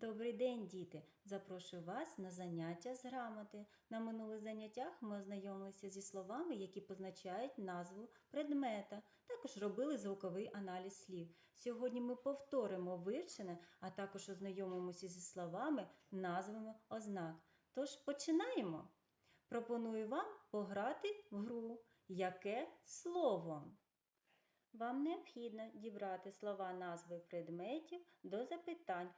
Добрий день, діти! Запрошую вас на заняття з грамоти. На минулих заняттях ми ознайомилися зі словами, які позначають назву предмета. Також робили звуковий аналіз слів. Сьогодні ми повторимо вивчене, а також ознайомимося зі словами, назвами ознак. Тож починаємо. Пропоную вам пограти в гру. Яке слово? Вам необхідно дібрати слова назви предметів до запитань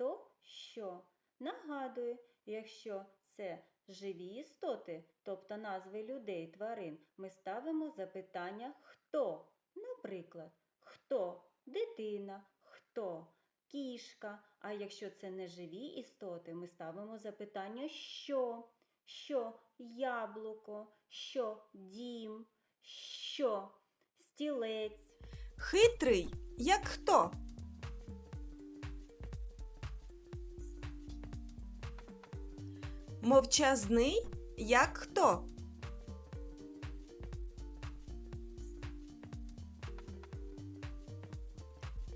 хто що. Нагадую, якщо це живі істоти, тобто назви людей, тварин, ми ставимо запитання хто. Наприклад, хто? Дитина, хто? Кішка. А якщо це не живі істоти, ми ставимо запитання що, що яблуко, що дім, що? Стілець. Хитрий, як хто? Мовчазний, як хто?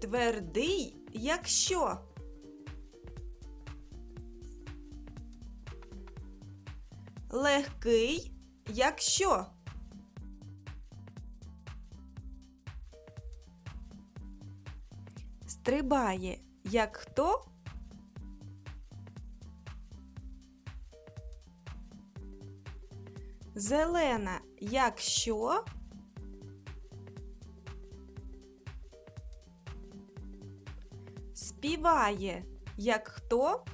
Твердий, як що? Легкий, як що? Стрибає, як хто? Зелена, як що? Співає, як хто?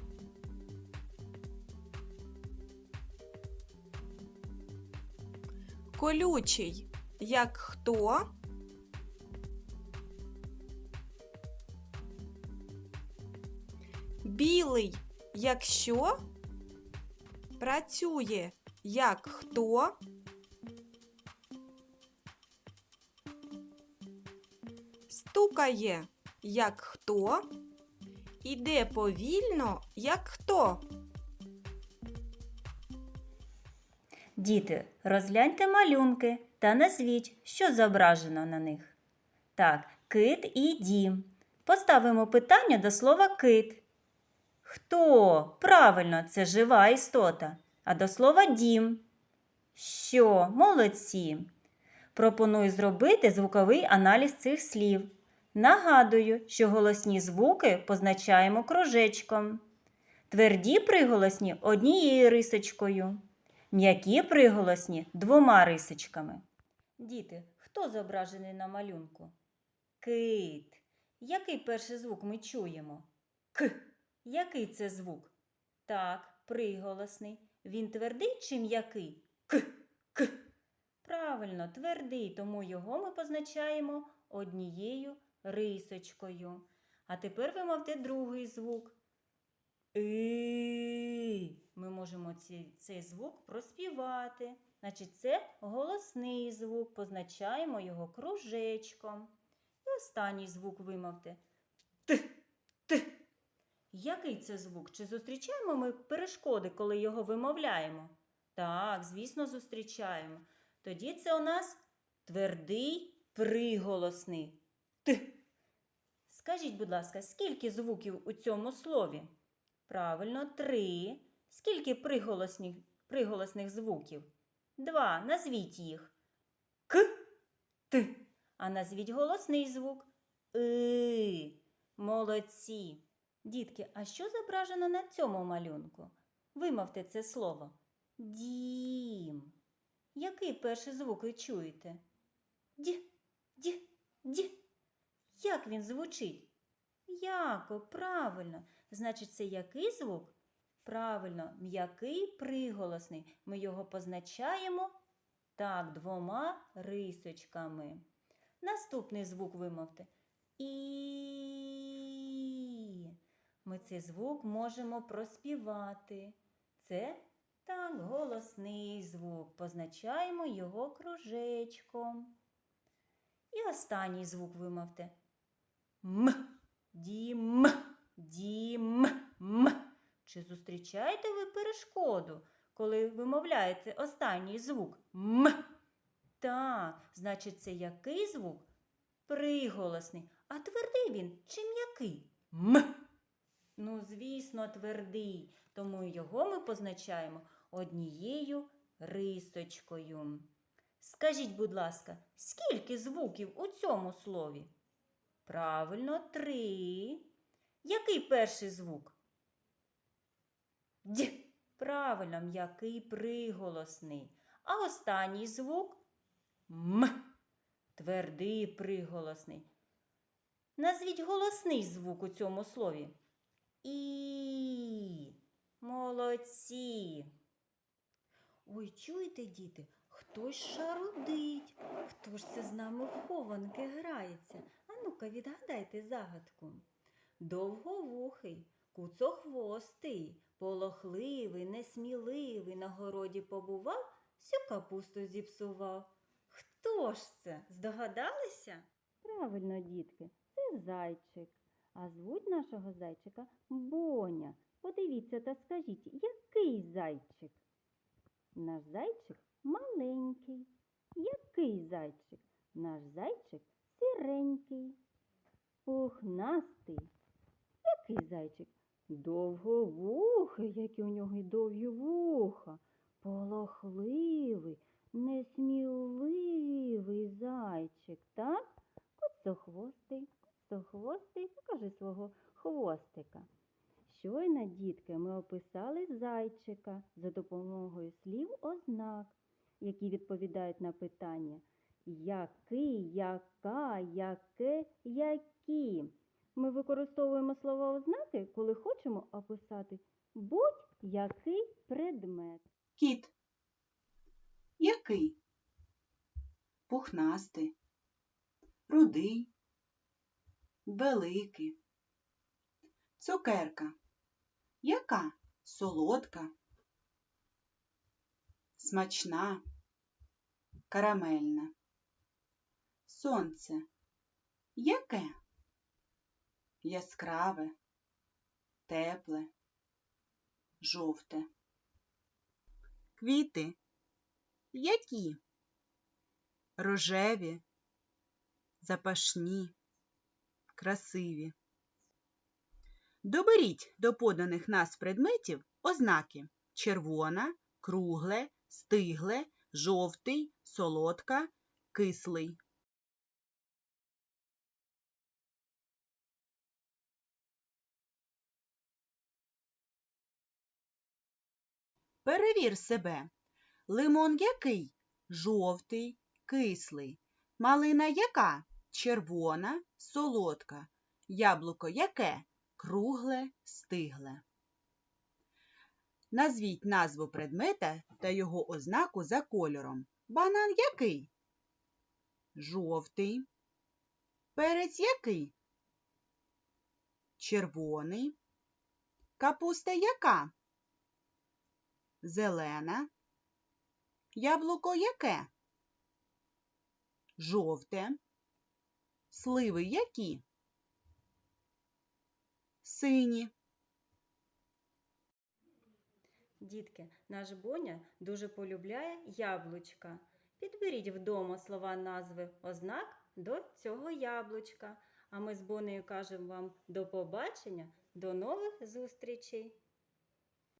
Колючий, як хто? Білий, як що? Працює, як хто? Стукає, як хто? Іде повільно, як хто? Діти, розгляньте малюнки та назвіть, що зображено на них. Так, кит і дім. Поставимо питання до слова кит. Хто? Правильно, це жива істота. А до слова дім. Що? Молодці. Пропоную зробити звуковий аналіз цих слів. Нагадую, що голосні звуки позначаємо кружечком. Тверді приголосні однією рисочкою. М'які приголосні двома рисочками. Діти, хто зображений на малюнку? Кит. Який перший звук ми чуємо? К. Який це звук? Так, приголосний. Він твердий чи м'який? К. К. Правильно, твердий, тому його ми позначаємо однією рисочкою. А тепер ви мовте другий звук. І. Ми можемо ці, цей звук проспівати. Значить, це голосний звук, позначаємо його кружечком. І останній звук вимовте. Т. Який це звук? Чи зустрічаємо ми перешкоди, коли його вимовляємо? Так, звісно, зустрічаємо. Тоді це у нас твердий приголосний. Т. Скажіть, будь ласка, скільки звуків у цьому слові? Правильно, три. Скільки приголосних, приголосних звуків? Два. Назвіть їх. К, Т. А назвіть голосний звук. И. Молодці. Дітки, а що зображено на цьому малюнку? Вимовте це слово. Дім. Який перший звук ви чуєте? Ді, ді, ді. Як він звучить? Яко, правильно. Значить, це який звук? Правильно, м'який приголосний. Ми його позначаємо так, двома рисочками. Наступний звук вимовте. І. Ми цей звук можемо проспівати. Це так, голосний звук. Позначаємо його кружечком. І останній звук вимовте. М. Дім. Дім. М. Чи зустрічаєте ви перешкоду, коли вимовляєте останній звук М? Так, значить, це який звук? Приголосний. А твердий він чи м'який? М. Ну, звісно, твердий, тому його ми позначаємо однією рисочкою. Скажіть, будь ласка, скільки звуків у цьому слові? Правильно, три. Який перший звук? Д. Правильно, м'який приголосний. А останній звук М. Твердий приголосний. Назвіть голосний звук у цьому слові. І. Молодці. Ой, чуєте, діти, хтось шарудить. Хто ж це з нами в хованки грається? А ну-ка, відгадайте загадку. Довговухий, куцохвостий, полохливий, несміливий, на городі побував, всю капусту зіпсував. Хто ж це? Здогадалися? Правильно, дітки, це зайчик. А звуть нашого зайчика Боня. Подивіться та скажіть, який зайчик? Наш зайчик маленький. Який зайчик? Наш зайчик сіренький. Пухнастий. Який зайчик? Довговухий, які у нього й довгі вуха. Полохливий, несміливий зайчик, так? Куцохвостий, куцохвостий, покажи свого хвостика. Щойно, дітки, ми описали зайчика за допомогою слів ознак, які відповідають на питання який, яка, яке, які. Ми використовуємо слова ознаки, коли хочемо описати будь-який предмет. Кіт. Який? Пухнастий, рудий, великий. Цукерка. Яка? Солодка, смачна, карамельна. Сонце. Яке? Яскраве, тепле, жовте. Квіти. Які? Рожеві, запашні, красиві. Доберіть до поданих нас предметів ознаки червона, кругле, стигле, жовтий, солодка, кислий. Перевір себе. Лимон який? Жовтий, кислий. Малина яка? Червона, солодка. Яблуко яке? Кругле, стигле. Назвіть назву предмета та його ознаку за кольором. Банан який? Жовтий. Перець який? Червоний. Капуста яка? Зелена. Яблуко яке? Жовте. Сливи які? Сині. Дітки, наш Боня дуже полюбляє яблучка. Підберіть вдома слова назви ознак до цього яблучка. А ми з Бонею кажемо вам до побачення, до нових зустрічей!